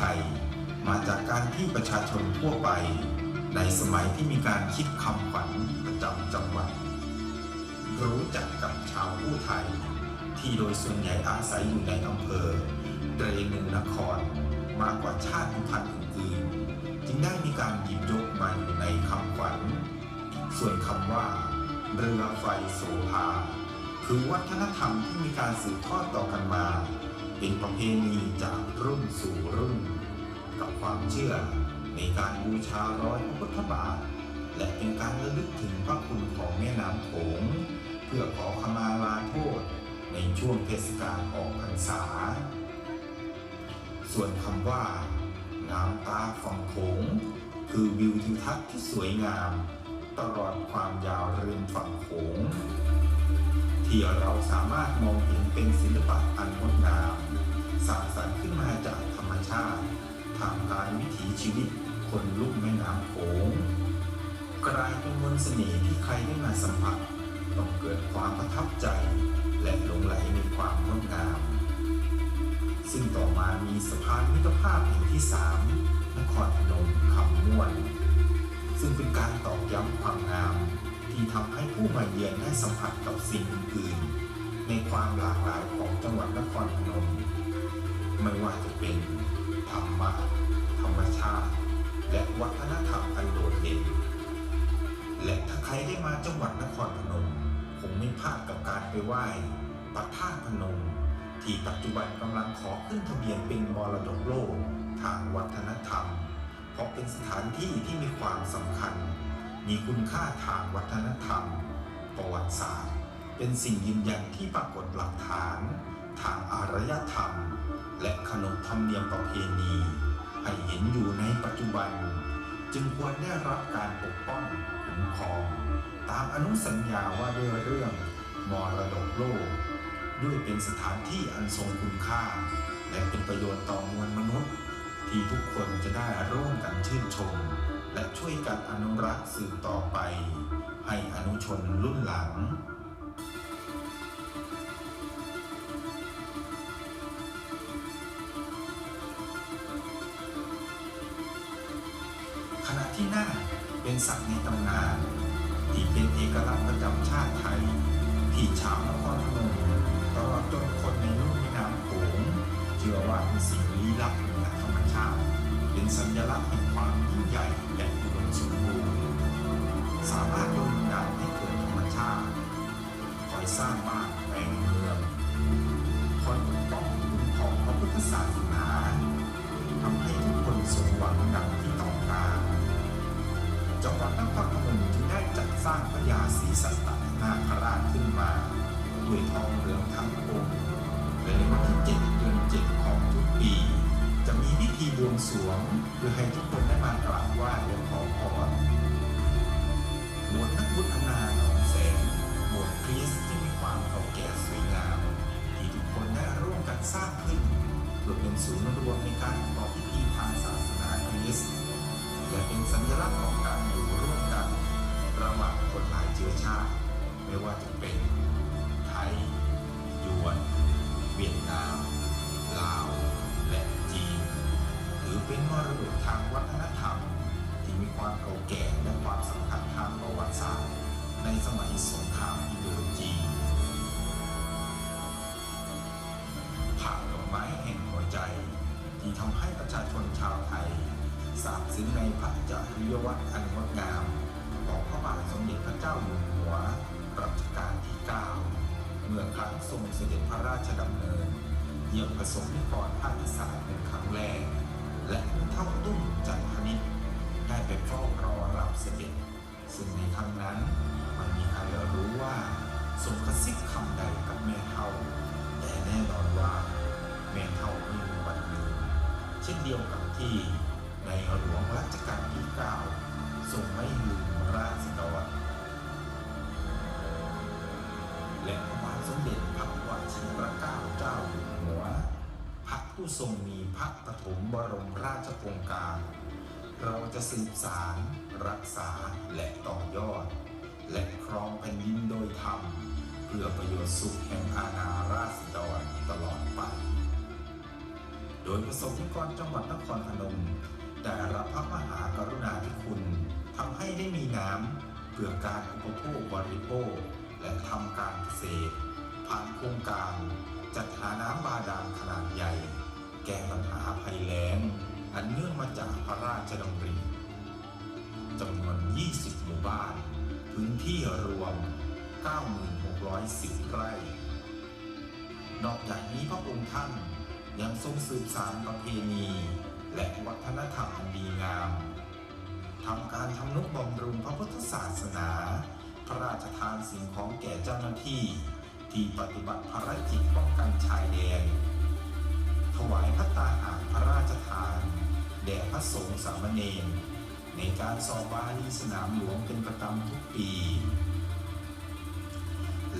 ไทย มาจากการที่ประชาชนทั่วไป ในสมัยที่มีการคิดคำขวัญประจำจังหวัด รู้จักกับชาวผู้ไทย ที่โดยส่วนใหญ่อาศัยอยู่ในอำเภอเตรนูนคร มากกว่าชาติพันธุ์อื่นๆจึงได้มีการหยิบยกมาอยู่ในคำขวัญ ส่วนคำว่า เรือไฟโสภาคือวัฒนธรรมที่มีการสืบทอดต่อกันมา เป็นประเพณีจากรุ่นสู่รุ่น กับความเชื่อในการบูชาร้อยพระพุทธบาท และเป็นการระลึกถึงพระคุณของแม่น้ำโขงเพื่อขอขมาลาโทษในช่วงเทศกาลออกพรรษา ส่วนคำว่างามตาฝั่งโขงคือวิวทิวทัศน์ที่สวยงาม ตลอดความยาวเริมฝั่งโขง ที่เราสามารถมองเห็นเป็นศิลปะอันงดงามสร้างสรรค์ขึ้นมาจากธรรมชาติทางกายวิถีชีวิตคนลุกแม่น้ำโขงกลายเป็นมนต์เสน่ห์ที่ใครได้มาสัมผัสต้องเกิดความประทับใจ และหลงไหลในความงดงาม ซึ่งต่อมามีสะพานมิตรภาพแห่งที่สามนครพนมคำม่วน ซึ่งเป็นการตอกย้ำความงาม ที่ทำให้ผู้มาเยือนได้สัมผัสกับสิ่งอื่นๆในความหลากหลายของจังหวัดนครพนมไม่ว่าจะเป็นธรรมะธรรมชาติ และวัฒนธรรมอันโดดเด่นและถ้าใครได้มาจังหวัดนครพนมคงไม่พลาดกับการไปไหว้พระธาตุพนม ที่ปัจจุบันกำลังขอขึ้นทะเบียนเป็นมรดกโลกทางวัฒนธรรม เพราะเป็นสถานที่ที่มีความสำคัญ มีคุณค่าทางวัฒนธรรม ประวัติศาสตร์ เป็นสิ่งยืนยันที่ปรากฏหลักฐาน ทางอารยธรรม และขนบธรรมเนียมประเพณี ให้เห็นอยู่ในปัจจุบัน จึงควรได้รับการปกป้องคุ้มครอง ตามอนุสัญญาว่าด้วยเรื่องมรดกโลก ด้วยเป็นสถานที่อันทรงคุณค่า และเป็นประโยชน์ต่อมวลมนุษย์ ที่ทุกคนจะได้ร่วมกันชื่นชม และช่วยกันอนุรักษ์สืบต่อไป ให้อนุชนรุ่นหลัง ขณะที่หน้าเป็นสัตว์ในตำนาน ที่เป็นเอกลักษณ์ประจำชาติไทย ที่ชาวนครพนมตลอดจนคนในลุ่มแม่น้ำโขงเชื่อว่าเป็นสิ่งลี้ลับเหนือธรรมชาติ เป็นสัญลักษณ์แห่งความยิ่งใหญ่และอุดมสมบูรณ์สามารถดลบันดาลให้เกิดธรรมชาติคอยสร้างบ้านแปลง พิธีบวงสรวงเพื่อให้ทุกคนได้มากราบไหว้และขอพรโบสถ์นักบุฒนาหนองแสงโบสถ์คริสต์ที่มีความเก่าแก่สวยงามที่ทุกคนได้ร่วมกันสร้างขึ้นเพื่อเป็นศูนย์รวมในการประกอบพิธีทางศาสนาคริสต์และเป็นสัญลักษณ์ของการอยู่ร่วมกัน ระหว่างคนหลายเชื้อชาติ ไม่ว่าจะเป็นไทยยวน เวียดนาม ลาว และ ถือเป็นมรดกทางวัฒนธรรม ที่มีความเก่าแก่และความสำคัญทางประวัติศาสตร์ในสมัยสงครามอินโดจีนผ่านดอกไม้แห่งหัวใจ ที่ทำให้ประชาชนชาวไทยสาบซึ้งในพระจริยวัตรอันงดงาม ของพระบาทสมเด็จพระเจ้าอยู่หัวรัชกาลที่ 9 เมื่อครั้งทรงเสด็จพระราชดำเนิน เยี่ยมประสงค์นิกรภาคอีสานเป็นครั้งแรก เช่นเดียวกับที่ในหลวงรัชกาลที่ 9 ทรงไม่ลืมราษฎรและพระบาทสมเด็จพระวชิรเกล้าเจ้าอยู่หัว พระผู้ทรงมีพระปฐมบรมราชโองการ เราจะสืบสารรักษาและต่อยอด และครองแผ่นดินโดยธรรมเพื่อประโยชน์สุขแห่งอาณา ยประสบนิกรจังหวัดนครพนมได้รับพระมหากรุณาธิคุณทำให้ได้มีน้ำเพื่อการอุปโภคบริโภค และทำการเกษตร ผ่านโครงการจัดหาน้ำบาดาลขนาดใหญ่ แก้ปัญหาภัยแล้ง อันเนื่องมาจากพระราชดำริจำนวน 20 หมู่บ้าน พื้นที่รวม 9,610 ไร่ นอกจากนี้พระองค์ท่าน ยังทรงสืบสานประเพณี และวัฒนธรรมอันดีงามทำการทำนุบำรุงพระพุทธศาสนา พระราชทานสิ่งของแก่เจ้าหน้าที่ ที่ปฏิบัติภารกิจป้องกันชายแดน ถวายพระตาหารพระราชทาน แด่พระสงฆ์สามเณรในการสอบบาลีสนามหลวงเป็นประจำทุกปี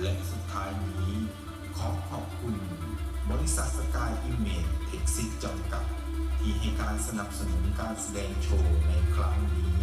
และสุดท้ายนี้ขอ ริษัทสกายอิมเมจเทคซิสจำกัด ที่ให้การสนับสนุนการแสดงโชว์ในครั้งนี้